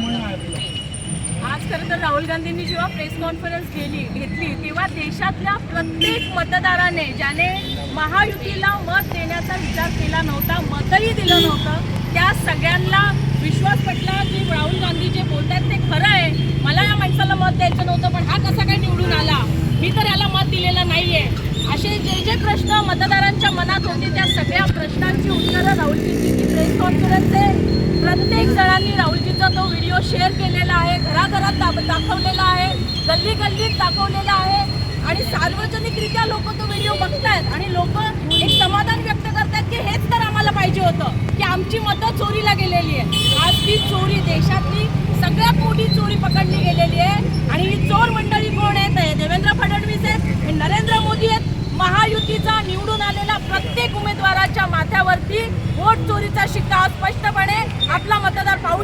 आज खरं तर राहुल गांधींनी जेव्हा प्रेस कॉन्फरन्स केली घेतली तेव्हा देशातल्या प्रत्येक मतदाराने ज्याने महायुतीला मत देण्याचा विचार केला नव्हता मतही दिलं नव्हतं त्या सगळ्यांना विश्वास पटला की राहुल गांधी जे बोलतात ते खरं आहे. मला या माणसाला मत द्यायचं नव्हतं पण हा कसा काय निवडून आला? मी तर याला मत दिलेलं आहे असे जे जे प्रश्न मतदारांच्या मनात होते त्या सगळ्या प्रश्नांची उत्तरं राहुलजींची प्रेस कॉन्फरन्स आहे प्रत्येक जणांनी राहुल तो व्हिडिओ शेअर केलेला आहे घराघरात दाब- दाखवलेला आहे गल्ली गल्लीत दाखवलेला आहे. आणि सार्वजनिकरित्या लोक तो व्हिडिओ बघतायत. आणि लोक एक समाधान व्यक्त करतात की हेच तर आम्हाला पाहिजे होतं की आमची मतं चोरीला गेलेली आहे आज ती चोरी देशातली सगळ्यात मोठी चोरी पकडली गेलेली आहे. आणि ही चोर मंडळी कोण आहेत? देवेंद्र फडणवीस आहेत नरेंद्र मोदी आहेत. महायुतीचा निवडून आलेला प्रत्येक उमेदवाराच्या माथ्यावरती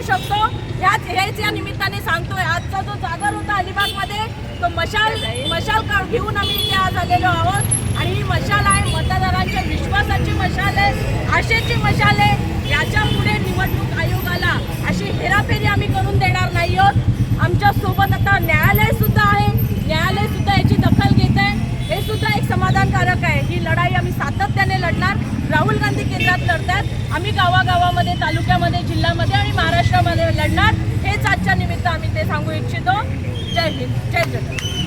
शकतो. याच हेच या निमित्ताने सांगतोय. आजचा जो जागर होता अलिबागमध्ये तो मशाल मशाल घेऊन आम्ही इथे आज आलेलो आहोत. आणि ही मशाल आहे मतदारांच्या विश्वासाची मशाल आहे आशेची मशाल आहे. याच्यापुढे निवडणूक आयोगाला अशी हेराफेरी आम्ही करून देणार नाही आहोत. आमच्यासोबत आता न्यायालय सुद्धा आहे. न्यायालय सुद्धा याची दखल घेत आहे. हे सुद्धा एक समाधानकारक आहे. ही लढाई आम्ही सातत्याने लढणार. राहुल गांधी केंद्रात लढतात. आम्ही गावागावामध्ये तालुक्यामध्ये जिल्ह्यामध्ये आणि महाराष्ट्र लढणार. हेच आजच्या निमित्त आम्ही ते सांगू इच्छितो. जय हिंद. जय जगन्नाथ.